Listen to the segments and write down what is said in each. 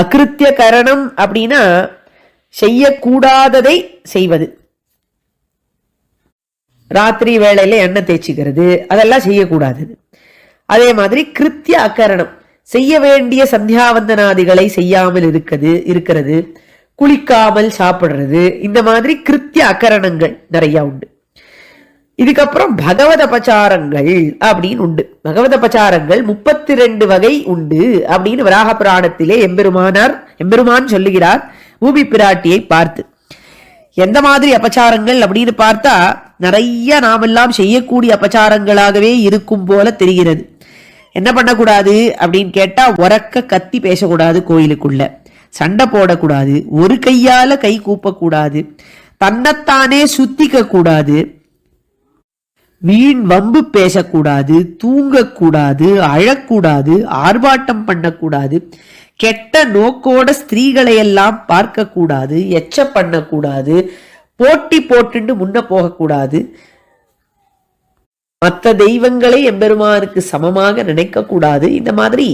அகிருத்திய கரணம் அப்படின்னா செய்யக்கூடாததை செய்வது. ராத்திரி வேளையில எண்ணெய் தேய்ச்சிக்கிறது அதெல்லாம் செய்யக்கூடாதது அதே மாதிரி கிருத்திய அக்கரணம் செய்ய வேண்டிய சந்தியாவந்தனாதிகளை செய்யாமல் இருக்குது இருக்கிறது குளிக்காமல் சாப்பிடுறது இந்த மாதிரி கிருத்திய அக்கரணங்கள் நிறைய உண்டு. இதுக்கப்புறம் பகவத பச்சாரங்கள் அப்படின்னு உண்டு. பகவத பச்சாரங்கள் முப்பத்தி ரெண்டு வகை உண்டு அப்படின்னு வராக புராணத்திலே எம்பெருமானார் எம்பெருமான் சொல்லுகிறார் பூமி பிராட்டியை பார்த்து. எந்த மாதிரி அபச்சாரங்கள் அப்படின்னு பார்த்தா நிறைய நாமெல்லாம் செய்யக்கூடிய அபச்சாரங்களாகவே இருக்கும் போல தெரிகிறது. என்ன பண்ணக்கூடாது அப்படின்னு கேட்டா உறக்க கத்தி பேசக்கூடாது கோயிலுக்குள்ள. சண்டை போடக்கூடாது. ஒரு கையால கை கூப்பக்கூடாது. தன்னைத்தானே சுத்திக்க கூடாது வீண் வம்பு பேசக்கூடாது தூங்கக்கூடாது அழக்கூடாது ஆர்ப்பாட்டம் பண்ணக்கூடாது கெட்ட நோக்கோட ஸ்திரீகளை எல்லாம் பார்க்கக்கூடாது எச்ச பண்ணக்கூடாது போட்டி போட்டுண்டு முன்ன போகக்கூடாது. மற்ற தெய்வங்களை எம்பெருமானுக்கு சமமாக நினைக்க கூடாது இந்த மாதிரி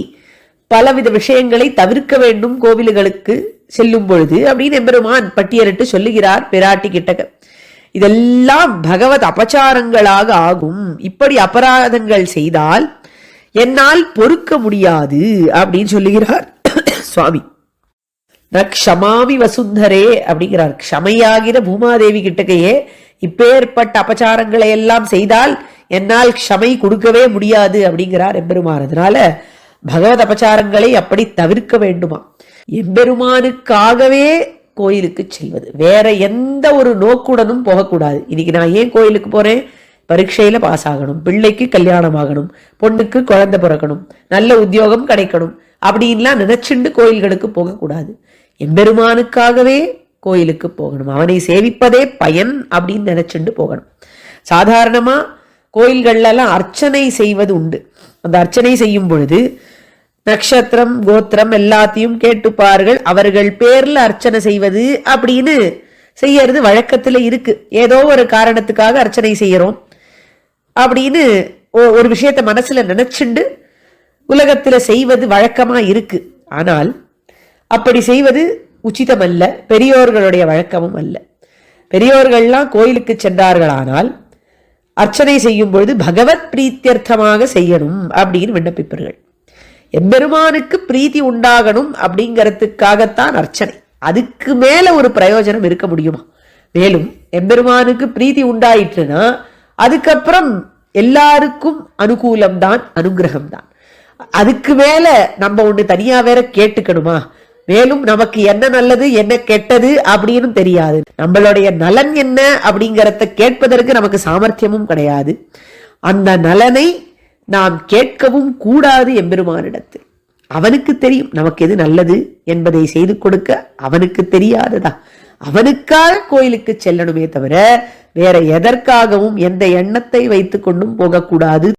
பலவித விஷயங்களை தவிர்க்க வேண்டும் கோவில்களுக்கு செல்லும் பொழுது அப்படின்னு எம்பெருமான் பட்டியலிட்டு சொல்லுகிறார் பிராட்டி கிட்டக இதெல்லாம் பகவத் அபச்சாரங்களாக ஆகும். இப்படி அபராதங்கள் செய்தால் என்னால் பொறுக்க முடியாது அப்படின்னு சொல்லுகிறார் சுவாமி. ந க்ஷமாமி வசுந்தரே அப்படிங்கிறார். க்ஷமையாகிற பூமாதேவி கிட்டக்கையே இப்பேற்பட்ட அபச்சாரங்களை எல்லாம் செய்தால் என்னால் க்ஷமை கொடுக்கவே முடியாது அப்படிங்கிறார் எம்பெருமான். அதனால பகவத் அபச்சாரங்களை அப்படி தவிர்க்க வேண்டுமா எம்பெருமானுக்காகவே கோயிலுக்கு செல்வது. வேற எந்த ஒரு நோக்குடனும் போகக்கூடாது. இன்னைக்கு நான் ஏன் கோயிலுக்கு போறேன்? பரீட்சையில பாஸ் ஆகணும். பிள்ளைக்கு கல்யாணம் ஆகணும் பொண்ணுக்கு குழந்தை பிறக்கணும். நல்ல உத்தியோகம் கிடைக்கணும். அப்படின்லாம் நினைச்சுண்டு கோயில்களுக்கு போகக்கூடாது. எம்பெருமானுக்காகவே கோயிலுக்கு போகணும். அவனை சேவிப்பதே பயன் அப்படின்னு நினைச்சுண்டு போகணும். சாதாரணமா கோயில்கள்ல எல்லாம் அர்ச்சனை செய்வது உண்டு. அந்த அர்ச்சனை செய்யும் பொழுது நட்சத்திரம் கோத்திரம் எல்லாத்தையும் கேட்டுப்பார்கள். அவர்கள் பேர்ல அர்ச்சனை செய்வது அப்படின்னு செய்யறது வழக்கத்துல இருக்கு. ஏதோ ஒரு காரணத்துக்காக அர்ச்சனை செய்யறோம் அப்படின்னு ஒரு விஷயத்த மனசுல நினைச்சுண்டு உலகத்துல செய்வது வழக்கமா இருக்கு. ஆனால் அப்படி செய்வது உச்சிதம் அல்ல பெரியோர்களுடைய வழக்கமும் அல்ல. பெரியோர்கள்லாம் கோயிலுக்கு சென்றார்களானால் அர்ச்சனை செய்யும் பொழுது பகவத் பிரீத்தியர்த்தமாக செய்யணும் அப்படின்னு விண்ணப்பிப்பார்கள். எம்பெருமானுக்கு பிரீத்தி உண்டாகணும் அப்படிங்கறதுக்காகத்தான் அர்ச்சனை. அதுக்கு மேல ஒரு பிரயோஜனம் இருக்க முடியுமா? மேலும் எம்பெருமானுக்கு பிரீத்தி உண்டாயிற்றுனா அதுக்கப்புறம் எல்லாருக்கும் அனுகூலம் தான் அனுகிரகம் தான் அதுக்கு மேல நம்ம ஒண்ணு தனியா வேற கேட்டுக்கணுமா? மேலும் நமக்கு என்ன நல்லது என்ன கெட்டது அப்படின்னு தெரியாது. நம்மளுடைய நலன் என்ன அப்படிங்கறத கேட்பதற்கு நமக்கு சாமர்த்தியமும் கிடையாது. அந்த நலனை நாம் கேட்கவும் கூடாது எம்பெருமானிடத்தில். அவனுக்கு தெரியும் நமக்கு எது நல்லது என்பதை செய்து கொடுக்க அவனுக்கு தெரியாததா? அவனுக்காக கோயிலுக்கு செல்லணுமே தவிர வேற எதற்காகவும் எந்த எண்ணத்தை வைத்து கொண்டும் போகக்கூடாது